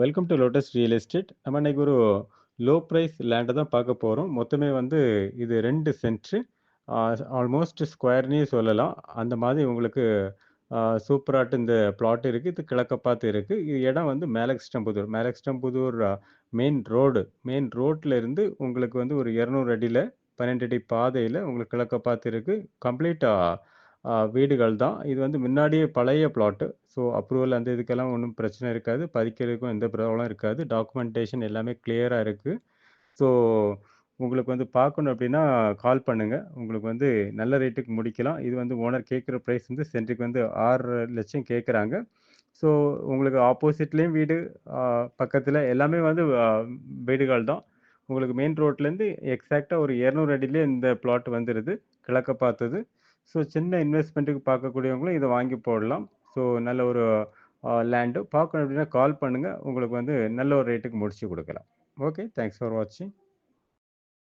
Welcome to Lotus Real Estate. நம்ம இன்னைக்கு ஒரு லோ ப்ரைஸ் லேண்டை தான் பார்க்க போகிறோம் மொத்தமே வந்து இது ரெண்டு சென்ட்ரு. ஆல்மோஸ்ட் ஸ்கொயர்னே சொல்லலாம். அந்த மாதிரி உங்களுக்கு சூப்பராட்டு இந்த பிளாட் இருக்குது இது கிழக்க பார்த்து இருக்குது இது இடம் வந்து மேலக்ஸ்டம்புதூர். மேலக்ஸ்டம்புதூர் மெயின் ரோடு. மெயின் ரோட்டில் இருந்து உங்களுக்கு வந்து ஒரு இரநூறு அடியில் பன்னெண்டு அடி பாதையில் உங்களுக்கு கிழக்க பார்த்து இருக்குது கம்ப்ளீட்டாக வீடுகள் தான். இது வந்து முன்னாடியே பழைய பிளாட்டு. ஸோ அப்ரூவல் அந்த இதுக்கெல்லாம் ஒன்றும் பிரச்சனை இருக்காது. பதிக்கிறதுக்கும் எந்த ப்ராப்ளம் இருக்காது. டாக்குமெண்டேஷன் எல்லாமே கிளியராக இருக்கு. ஸோ உங்களுக்கு வந்து பார்க்கணும் அப்படின்னா கால் பண்ணுங்கள் உங்களுக்கு வந்து நல்ல ரேட்டுக்கு முடிக்கலாம். இது வந்து ஓனர் கேட்குற ப்ரைஸ் வந்து சென்ட்ருக்கு வந்து 6,00,000 கேட்குறாங்க. ஸோ உங்களுக்கு ஆப்போசிட்லேயும் வீடு, பக்கத்தில் எல்லாமே வந்து வீடுகள் தான். உங்களுக்கு மெயின் ரோட்லேருந்து எக்ஸாக்டாக ஒரு 200 அடியிலே இந்த பிளாட் வந்துடுது கிழக்க பார்த்தது. ஸோ சின்ன இன்வெஸ்ட்மெண்ட்டுக்கு பார்க்கக்கூடியவங்களும் இதை வாங்கி போடலாம். ஸோ நல்ல ஒரு லேண்டு. பார்க்கணும் அப்படின்னா கால் பண்ணுங்கள் உங்களுக்கு வந்து நல்ல ஒரு ரேட்டுக்கு முடிச்சு கொடுக்கலாம் ஓகே. தேங்க்ஸ் ஃபார் வாட்சிங்.